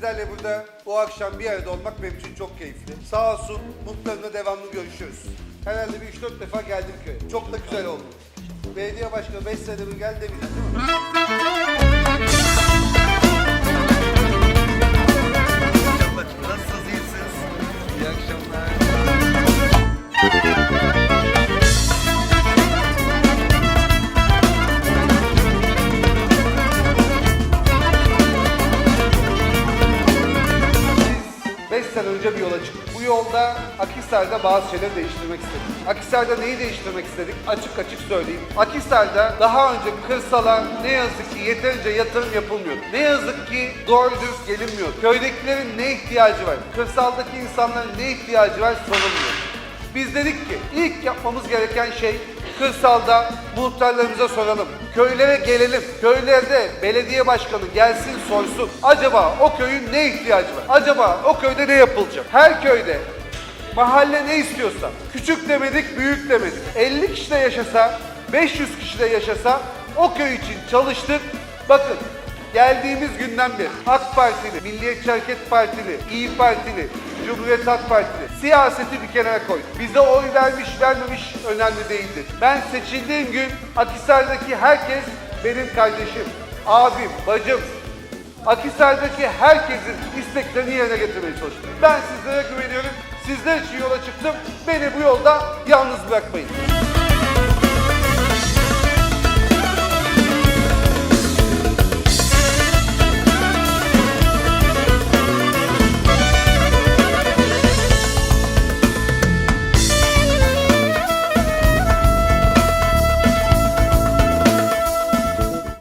Sizlerle burada bu akşam bir arada olmak benim için çok keyifli. Sağ olsun muhtarımla devamlı görüşüyoruz. Herhalde bir 3-4 defa geldim köye. Çok da güzel oldu. Belediye başkanı 5 senede bir geldi demeyeceğim? Nasılsınız? İyi akşamlar. Sene önce bir yola çıktık. Bu yolda Akhisar'da bazı şeyleri değiştirmek istedik. Akhisar'da neyi değiştirmek istedik? Açık açık söyleyeyim. Akhisar'da daha önce kırsala ne yazık ki yeterince yatırım yapılmıyordu. Ne yazık ki doğru dürüst gelinmiyordu. Köydekilerin ne ihtiyacı var? Kırsaldaki insanların ne ihtiyacı var sorulmuyor. Biz dedik ki ilk yapmamız gereken şey kırsalda muhtarlarımıza soralım. Köylere gelelim. Köylerde belediye başkanı gelsin sorsun. Acaba o köyün ne ihtiyacı var? Acaba o köyde ne yapılacak? Her köyde mahalle ne istiyorsa, küçük demedik, büyük demedik. 50 kişi de yaşasa, 500 kişi de yaşasa o köy için çalıştık. Bakın Geldiğimiz günden beri AK Partili, Milliyetçi Hareket Partili, İyi Partili, Cumhuriyet Halk Partili siyaseti bir kenara koy. Bize oy vermiş vermemiş önemli değildir. Ben seçildiğim gün Akhisar'daki herkes benim kardeşim, abim, bacım. Akhisar'daki herkesin isteklerini yerine getirmeye çalıştım. Ben sizlere güveniyorum. Sizler için yola çıktım. Beni bu yolda yalnız bırakmayın.